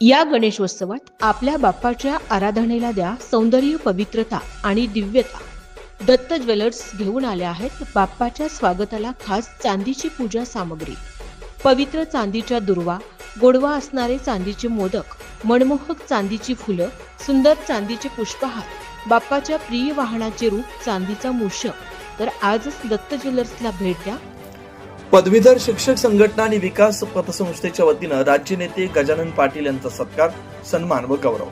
या गणेशोत्सवात आपल्या बाप्पाच्या आराधनेला द्या सौंदर्य पवित्रता आणि दिव्यता. दत्त ज्वेलर्स घेऊन आल्या आहेत बाप्पाच्या स्वागताला खास चांदीची पूजा सामग्री. पवित्र चांदीच्या दुर्वा गोडवा असणारे चांदीचे मोदक मनमोहक चांदीची फुलं सुंदर चांदीचे पुष्पहार बाप्पाच्या प्रिय वाहनाचे रूप चांदीचा मूषक. तर आजच दत्त ज्वेलर्सला भेट द्या. पदवीधर शिक्षक संघटना आणि विकास पतसंस्थेच्या वतीनं राज्य नेते गजानन पाटील यांचा सत्कार सन्मान व गौरव.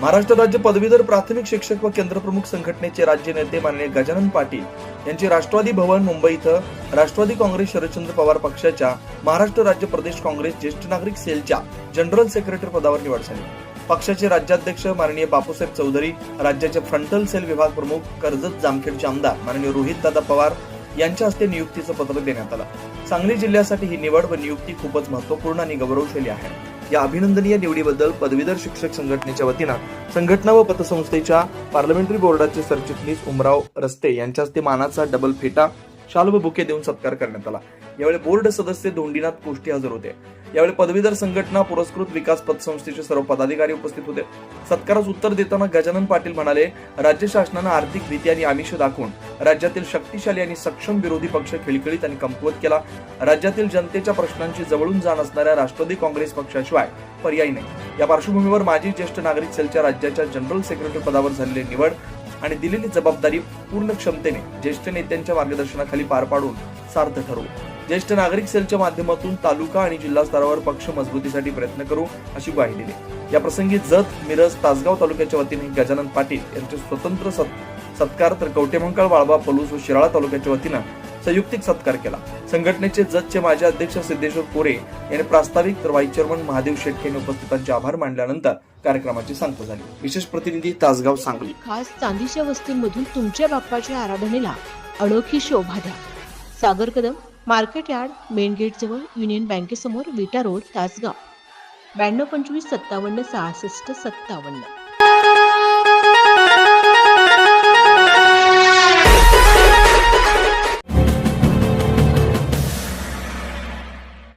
महाराष्ट्र राज्य पदवीधर प्राथमिक शिक्षक व केंद्रप्रमुख संघटनेचे राज्य नेते माननीय गजानन पाटील यांची राष्ट्रवादी भवन मुंबई इथं राष्ट्रवादी काँग्रेस शरदचंद्र पवार पक्षाच्या महाराष्ट्र राज्य प्रदेश काँग्रेस ज्येष्ठ नागरिक सेलच्या जनरल सेक्रेटरी पदावर निवड झाली. पक्षाचे राज्याध्यक्ष माननीय बापूसाहेब चौधरी राज्याचे फ्रंटल सेल विभाग प्रमुख कर्जत जामखेडचे आमदार माननीय रोहित दादा पवार यांच्या हस्ते नियुक्तीचं पत्र देण्यात आलं. सांगली जिल्ह्यासाठी ही निवड व नियुक्ती खूपच महत्त्वपूर्ण आणि गौरवशाली आहे. या अभिनंदनीय निवडीबद्दल पदवीधर शिक्षक संघटनेच्या वतीनं संघटना व पतसंस्थेच्या पार्लमेंटरी बोर्डाचे सरचिटणीस उमराव रस्ते यांच्या हस्ते मानाचा डबल फेटा शाल व बुके देऊन सत्कार करण्यात आला. यावेळी बोर्ड सदस्य धोंडीनाथ कोष्टी हजर होते. यावेळी पदवीधर संघटना पुरस्कृत विकास पतसंस्थेचे सर्व पदाधिकारी उपस्थित होते. सत्कारास उत्तर देताना गजानन पाटील म्हणाले राज्य शासनानं आर्थिक भीती आणि आमिष दाखवून राज्यातील शक्तिशाली आणि सक्षम विरोधी पक्ष खिळखिळीत आणि कमकुवत केला. राज्यातील जनतेच्या प्रश्नांची जवळून जाण असणाऱ्या राष्ट्रवादी काँग्रेस पक्षाशिवाय पर्याय नाही. या पार्श्वभूमीवर माजी ज्येष्ठ नागरिक सेलच्या राज्याच्या जनरल सेक्रेटरी पदावर झालेली निवड आणि दिलेली जबाबदारी पूर्ण क्षमतेने ज्येष्ठ नेत्यांच्या मार्गदर्शनाखाली पार पाडून सार्थ ठरवू. ज्येष्ठ नागरिक सेलच्या माध्यमातून तालुका आणि जिल्हा स्तरावर पक्ष मजबूतीसाठी प्रयत्न करू अशी ग्वाही दिली. या प्रसंगी जत मिरज तासगाव तालुक्याच्या वतीने गजानन पाटील यांचे स्वतंत्र सत्- सत्कार तर कवटेमंकाळ वाळवा पलूस व शिराळा तालुक्याच्या वतीनं संयुक्तिक सत्कार केला. संघटनेचे जतचे माजी अध्यक्ष सिद्धेश्वर कोरे यांनी प्रास्ताविक तर व्हाईस चेअरमन महादेव शेटके यांनी उपस्थितांचे आभार मानल्यानंतर कार्यक्रमाची सांगता झाली. विशेष प्रतिनिधी तासगाव सांगली. खास चांदीच्या वस्तूंमधून तुमच्या बाप्पाच्या आराधनेला अनोखी शोभा द्या. Sagar Kadam market yard main gate जवळ युनियन बँकेसमोर विटा रोड तासगाव. ब्याण्णव पंचवीस सत्तावन्न सहासष्ट सत्तावन्न.